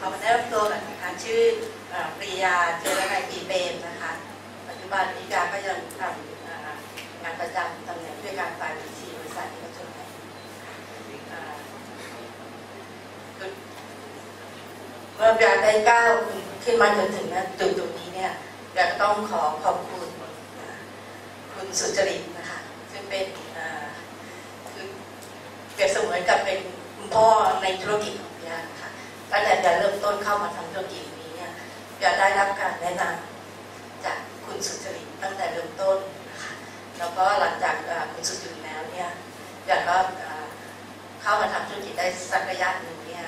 ขอแนะนำตัวก่อนนะคะชื่อปริยาเจรนัยปีเปรมนะคะ ปัจจุบันนิกาก็ยังทำงานประจำตำแหน่งผู้จัดการฝ่ายบัญชีบริษัทเอกชนเมื่อปริยาได้ก้าวขึ้นมาจนถึงจุดจุดนี้เนี่ยอยากต้องขอขอบคุณคุณสุจริตนะคะซึ่งเป็นเอ่อคือเปรียบเสมือนกับเป็นคุณพ่อในธุรกิจของ ตั้งแต่จะเริ่มต้นเข้ามาทำธุรกิจนี้เนี่ยจะได้รับการแนะนำจากคุณสุจริตตั้งแต่เริ่มต้นนะคะแล้วก็หลังจากคุณสุจริตแล้วเนี่ยอยากก็เข้ามาทำธุรกิจได้สักระยะหนึ่งเนี่ย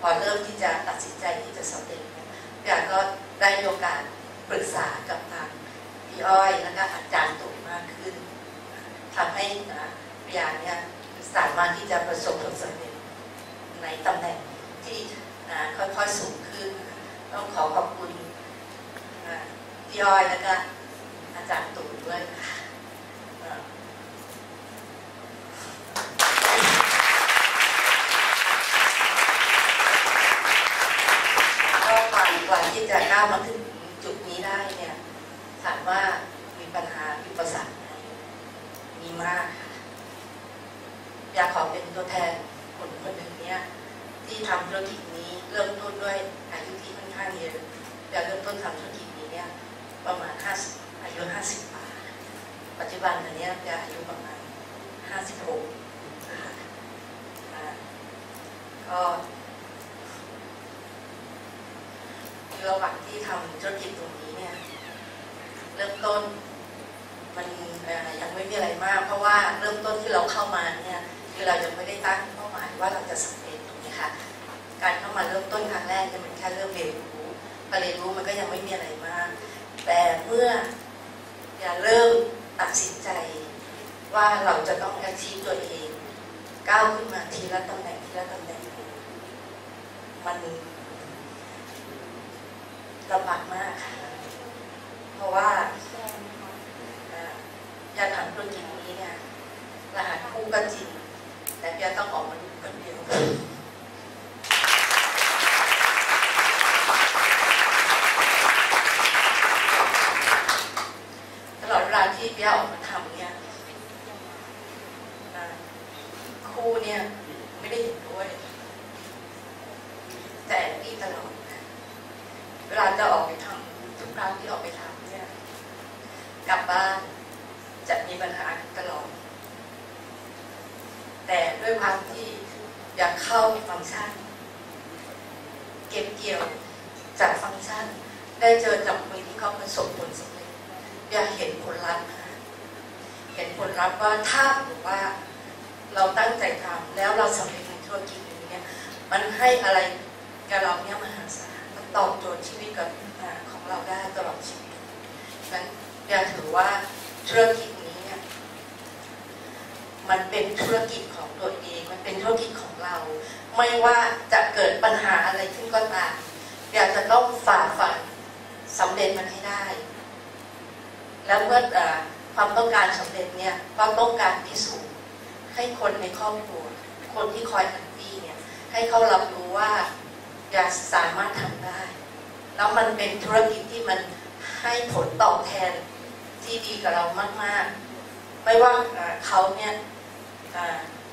พอเริ่มที่จะตัดสินใจที่จะสำเร็จเนี่ยอยากก็ได้มีโอกาสปรึกษากับทางพี่อ้อยแล้วก็อาจารย์ตุ๋มมากขึ้นทำให้พี่ยาเนี่ยสามารถที่จะประสบผลสำเร็จในตำแหน่งที่ อ่าค่อยๆสูงขึ้น ต้องขอขอบคุณพี่อ้อยแล้วก็อาจารย์ตู่ด้วยนะคะอ่าก็กว่ากว่าที่จะก้าวมาถึงจุดนี้ได้เนี่ยถามว่ามีปัญหาอุปสรรคไหมมีมากค่ะอยากขอเป็นตัวแทนคนคนหนึ่งเนี่ย ที่ทำธุรกิจนี้เริ่มต้นด้วยอายุที่ค่อนข้างเยอะจะเริ่มต้นทำธุรกิจนี้เนี่ยประมาณ50อายุ 50ปีปัจจุบันอันเนี้ยจะอายุประมาณ 56นะคะอ่าก็ระหว่างที่ทำธุรกิจตรงนี้เนี่ยเริ่มต้นมันยังไม่มีอะไรมาก เพราะว่าเริ่มต้นที่เราเข้ามาเนี่ยคือเรายังไม่ได้ตั้งเป้าหมายว่าเราจะสำเร็จ มื่ออย่าเริ่มตัดสินใจว่าเราจะต้องอาชีพตัวเองก้าวขึ้นมาทีละตำแหน่งทีละตำแหน่งมันลำบากมากค่ะ เพราะว่าอ่ออยากทำธุรกิจนี้เนี่ยรหัสคู่ก็จริงแต่จะต้องออกมาดูคนเดียว ตลอดเวลาที่เปียออกมาทำเนี่ยอ่าครูเนี่ยไม่ได้เห็นด้วย แต่นี่ตลอดนะเวลาจะออกไปทำทุกครั้งที่ออกไปทำเนี่ย กลับบ้านจะมีปัญหาตลอด แต่ด้วยความที่อยากเข้าฟังก์ชัน เก็บเกี่ยวจากฟังก์ชัน ได้เจอกับคนที่เขาประสบผลสำเร็จอยากเห็นผลลัพธ์เห็นผลลัพธ์ว่าถ้าหรือว่าเราตั้งใจทำแล้วเราสำเร็จในธุรกิจนี้เนี่ยมันให้อะไรกับเราเนี่ยมหาศาลมันตอบโจทย์ชีวิตกับอ่าของเราได้ตลอดชีวิตฉะนั้น ยากถือว่าธุรกิจนี้เนี่ยมันเป็นธุรกิจของตัวเอง มันเป็นธุรกิจของเรา ไม่ว่าจะเกิดปัญหาอะไรขึ้นก็ตามอยากจะต้องฝ่าฟันสำเร็จมันให้ได้ แล้วเมื่อความต้องการสำเร็จเนี่ยก็ต้องการพิสูจน์ให้คนในครอบครัวคนที่คอยหันตี้เนี่ยให้เขารับรู้ว่าอยากสามารถทำได้ แล้วมันเป็นธุรกิจที่มันให้ผลตอบแทน ที่ดีกับเรามาก ๆ ไม่ว่าเขาเนี่ย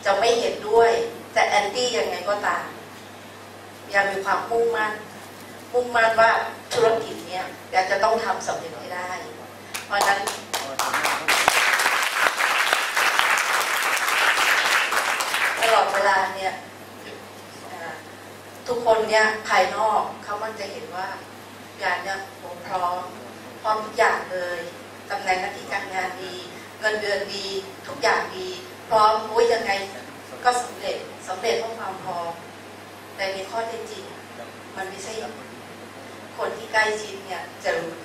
จะไม่เห็นด้วยแต่แอนตี้ยังไงก็ตามยังมีความมุ่งมั่น มุ่งมั่นว่าธุรกิจเนี่ยอยากจะต้องทำสำเร็จให้ได้ เพราะฉะนั้นตลอดเวลาเนี่ยทุกคนเนี่ยภายนอกเขามันจะเห็นว่าการเนี่ยผมพร้อม พร้อมทุกอย่างเลย ตำแหน่งหน้าที่การงานดี เงินเดือนดี ทุกอย่างดี พร้อมโอ้ยยังไงก็สำเร็จสำเร็จเพราะความพร้อมแต่ในข้อเท็จจริง มันไม่ใช่คนที่ใกล้ชิดเนี่ยจะรู้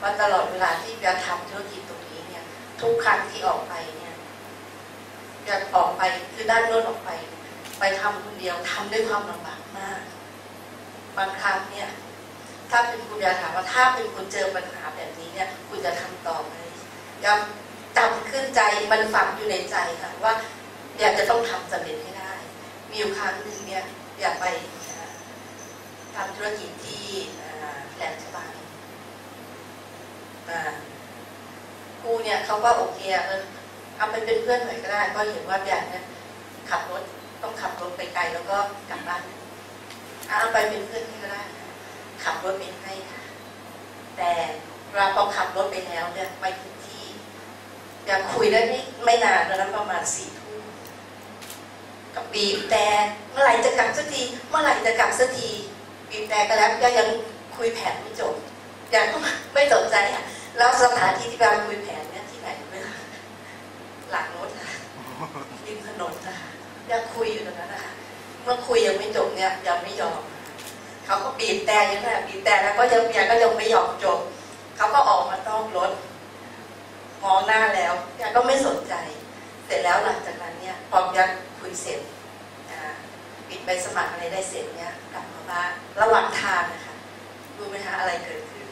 ว่าตลอดเวลาที่จะทำธุรกิจตรงนี้เนี่ย ทุกครั้งที่ออกไปเนี่ยจะออกไปคือด้านโน้นออกไป ไปทำคนเดียวทำด้วยความลำบากมาก บางครั้งเนี่ย ถ้าเป็นคุณยาถามว่าถ้าเป็นคุณเจอปัญหาแบบนี้เนี่ย คุณจะทำต่อไหมยังจำขึ้นใจมันฝังอยู่ในใจค่ะว่าอยากจะต้องทำสำเร็จให้ได้ มีอยู่ครั้งหนึ่งเนี่ยอยากไปทำธุรกิจที่แหลมฉบังอ่ครูเนี่ยเขาก็โอเคเออเอาไปเป็นเพื่อนหน่อยก็ได้ ก็เห็นว่าอย่างเนี่ยขับรถต้องขับรถไปไกลแล้วก็กลับบ้านเอาไปเป็นเพื่อนก็ได้ ขับรถไปให้ค่ะแต่เวลาพอขับรถไปแล้วเนี่ยไปถึงที่ยากคุยได้ไม่ไม่นานตอนนั้นประมาณสี่ทุ่มกับบีบแต่เมื่อไหร่จะกลับสักทีเมื่อไหร่จะกลับสักทีบีบแต่ก็แล้วก็ยังคุยแผนไม่จบยากก็ไม่สนใจอะแล้วสถานที่ที่กาคุยแผนเนี่ยที่ไหนรู้หมคะหลังรถค่ะริมถนนนะคะยากคุยอยู่ตรงนั้นนะคะเมื่อคุยยังไม่จบเนี่ยยังไม่ยอม เขาก็บีบแต่ยังไงบีบแต่แล้วก็ยังยายก็ยังไม่ยอมจบ เขาก็ออกมานอกรถ มองหน้าแล้วยายก็ไม่สนใจ เสร็จแล้วหลังจากนั้นเนี่ยพอยักคุยเสร็จปิดใบสมัครอะไรได้เสร็จเนี่ยกลับมาบ้านระหว่างทางนะคะรู้ไหมคะอะไรเกิดขึ้น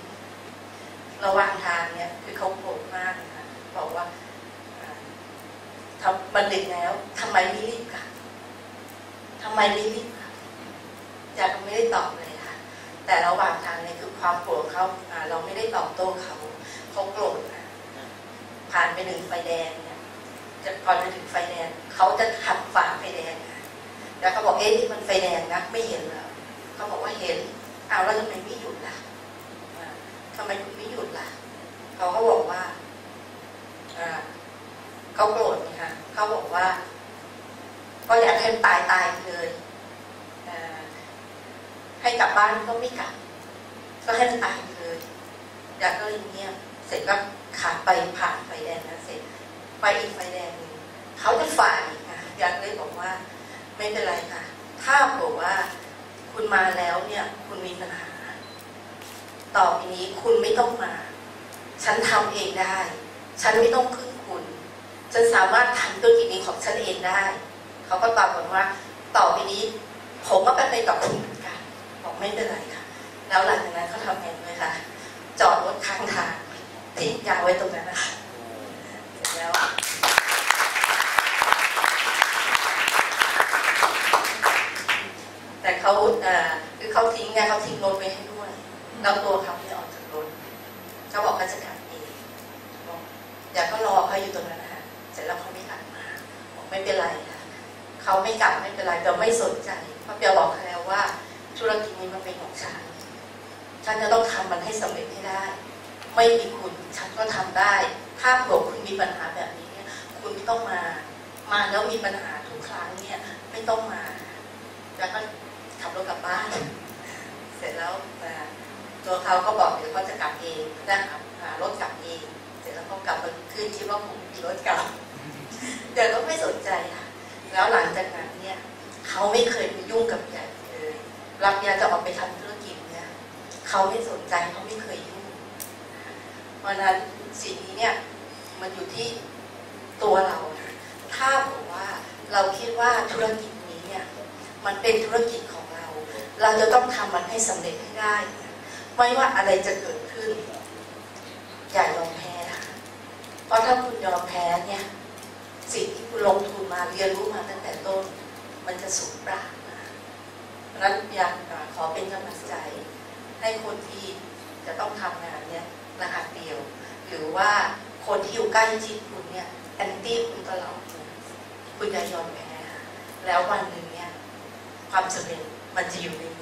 ระหว่างทางเนี่ยคือเขาโกรธมากนะคะบอกว่าทำมันดึกแล้วทำไมไม่รีบกลับทำไมไม่รีบกลับยาก็ไม่ได้ตอบเลย แต่ระหว่างทางเนี่ยคือความโกรธเขาเราไม่ได้ตอบโต้เขาเขาโกรธผ่านไปหนึ่งไฟแดงเนี่ยจะก่อนจะถึงไฟแดงเขาจะขับฝ่าไฟแดงแล้วเขาบอกเอ๊ะนี่มันไฟแดงนะไม่เห็นเหรอเขาบอกว่าเห็นเอาแล้วทำไมไม่หยุดล่ะทำไมคุณไม่หยุดล่ะเขาก็บอกว่าเขาโกรธนะคะเขาบอกว่าก็อยากให้มันตายตายเลย ให้กลับบ้านก็ไม่กลับ ก็ให้มันตายเลยยาก็เลยเงียบเสร็จก็ขับไปผ่านไฟแดงนั้นเสร็จไปอีกไฟแดงหนึ่งเขาจะฝ่าอีกค่ะยาก็เลยบอกว่าไม่เป็นไรค่ะ ถ้าบอกว่าคุณมาแล้วเนี่ย คุณมีปัญหา ต่อไปนี้คุณไม่ต้องมา ฉันทำเองได้ ฉันไม่ต้องพึ่งคุณ ฉันสามารถทำธุรกิจนี้ของฉันเองได้ เขาก็ตอบผมว่า ต่อไปนี้ ผมก็ไปไปกับคุณเหมือ บอกไม่เป็นไรค่ะแล้วหลังจากนั้นเขาทำเองเลยค่ะ จอดรถข้างทางทิ้งยาไว้ตรงนั้นนะคะเสร็จแล้วแต่เขาคือเขาทิ้งไงเขาทิ้งรถไว้ให้ด้วยแล้วตัวเขาไม่ออกจากรถเขาบอกเขาจะกลับเองบอกอย่าก็รอเขาอยู่ตรงนั้นนะคะเสร็จแล้วเขาไม่กลับมาบอกไม่เป็นไรค่ะเขาไม่กลับไม่เป็นไรแต่ไม่สนใจเพราะเปียบอกเขาแล้วว่า ธุรกิจนี้มันเป็นของฉัน ฉันจะต้องทำมันให้สำเร็จให้ได้ ไม่มีคุณฉันก็ทำได้ ถ้าเผื่อคุณมีปัญหาแบบนี้เนี่ยคุณไม่ต้องมา มาแล้วมีปัญหาทุกครั้งเนี่ยไม่ต้องมา แล้วก็ขับรถกลับบ้าน เสร็จแล้วอ่าตัวเขาก็บอกเดี๋ยวเขาจะกลับเองนะหาหารถกลับเอง เสร็จแล้วเขากลับมาขึ้นคิดว่าผมมีรถกลับเดี๋ยวก็ไม่สนใจค่ะแล้วหลังจากนั้นเนี่ย เขาไม่เคยไปยุ่งกับยายเลย รับยาจะออกไปทำธุรกิจเนี่ยเขาไม่สนใจเขาไม่เคยยุ่งเพราะนั้นสิ่งนี้เนี่ยมันอยู่ที่ตัวเรา ถ้าบอกว่าเราคิดว่าธุรกิจนี้เนี่ยมันเป็นธุรกิจของเรา เราจะต้องทำมันให้สำเร็จให้ได้ ไม่ว่าอะไรจะเกิดขึ้น อย่ายอมแพ้นะเพราะถ้าคุณยอมแพ้เนี่ยสิ่งที่คุณลงทุนมาเรียนรู้มาตั้งแต่ต้น มันจะสูญเปล่า นั้นอยากขอเป็นกำลังใจ ให้คนที่จะต้องทำงานเนี่ยรหัสเดียว หรือว่าคนที่อยู่ใกล้ชิดคุณเนี่ยแอนตี้คุณตลอดคุณจะยอมแพ้ค่ะแล้ววันหนึ่งเนี่ยความสำเร็จมันจะอยู่ในมื